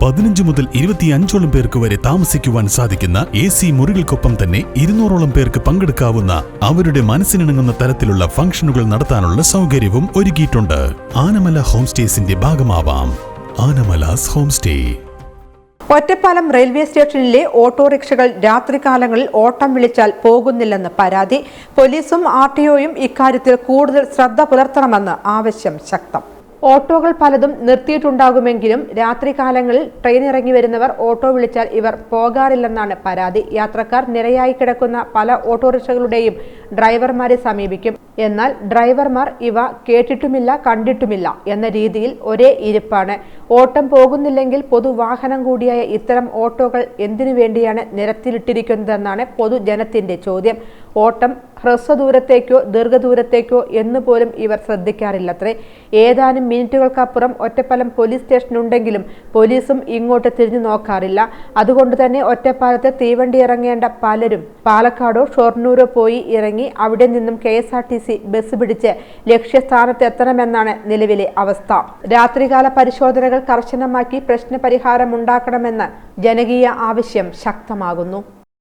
പതിനഞ്ച് മുതൽ ഇരുപത്തിയഞ്ചോളം പേർക്ക് വരെ താമസിക്കുവാൻ സാധിക്കുന്ന എ സി മുറികൾക്കൊപ്പം തന്നെ ഇരുന്നൂറോളം പേർക്ക് പങ്കെടുക്കാവുന്ന അവരുടെ മനസ്സിനിണങ്ങുന്ന തരത്തിലുള്ള ഫംഗ്ഷനുകൾ നടത്താനുള്ള സൗകര്യവും ഒരുക്കിയിട്ടുണ്ട്. ആനമല ഹോം സ്റ്റേസിന്റെ ഭാഗമാവാം. Anamalas home stay Ottapalam railway സ്റ്റേഷനിലെ ഓട്ടോറിക്ഷകൾ രാത്രികാലങ്ങളിൽ ഓട്ടം വിളിച്ചാൽ പോകുന്നില്ലെന്ന് പരാതി. പോലീസും ആർ ടി ഒയും ഇക്കാര്യത്തിൽ കൂടുതൽ ശ്രദ്ധ പുലർത്തണമെന്ന് ആവശ്യം ശക്തം. ഓട്ടോകൾ പലതും നിർത്തിയിട്ടുണ്ടാകുമെങ്കിലും രാത്രികാലങ്ങളിൽ ട്രെയിൻ ഇറങ്ങി വരുന്നവർ ഓട്ടോ വിളിച്ചാൽ ഇവർ പോകാറില്ലെന്നാണ് പരാതി. യാത്രക്കാർ നിരയായി കിടക്കുന്ന പല ഓട്ടോറിക്ഷകളുടെയും ഡ്രൈവർമാരെ സമീപിക്കും. എന്നാൽ ഡ്രൈവർമാർ ഇവ കേട്ടിട്ടുമില്ല കണ്ടിട്ടുമില്ല എന്ന രീതിയിൽ ഒരേ ഇരിപ്പാണ്. ഓട്ടം പോകുന്നില്ലെങ്കിൽ പൊതുവാഹനം കൂടിയായ ഇത്തരം ഓട്ടോകൾ എന്തിനു വേണ്ടിയാണ് നിരത്തിലിട്ടിരിക്കുന്നതെന്നാണ് പൊതുജനത്തിന്റെ ചോദ്യം. ഓട്ടം ഹ്രസ്വദൂരത്തേക്കോ ദീർഘദൂരത്തേക്കോ എന്ന് പോലും ഇവർ ശ്രദ്ധിക്കാറില്ലത്രേ. ഏതാനും മിനിറ്റുകൾക്കപ്പുറം ഒറ്റപ്പാലം പോലീസ് സ്റ്റേഷനുണ്ടെങ്കിലും പോലീസും ഇങ്ങോട്ട് തിരിഞ്ഞു നോക്കാറില്ല. അതുകൊണ്ട് തന്നെ ഒറ്റപ്പാലത്ത് തീവണ്ടി ഇറങ്ങേണ്ട പലരും പാലക്കാടോ ഷൊർണൂരോ പോയി ഇറങ്ങി അവിടെ നിന്നും K S R T C bus പിടിച്ച് ലക്ഷ്യസ്ഥാനത്തെത്തണമെന്നാണ് നിലവിലെ അവസ്ഥ. രാത്രികാല പരിശോധനകൾ കർശനമാക്കി പ്രശ്നപരിഹാരമുണ്ടാക്കണമെന്ന് ജനകീയ ആവശ്യം ശക്തമാകുന്നു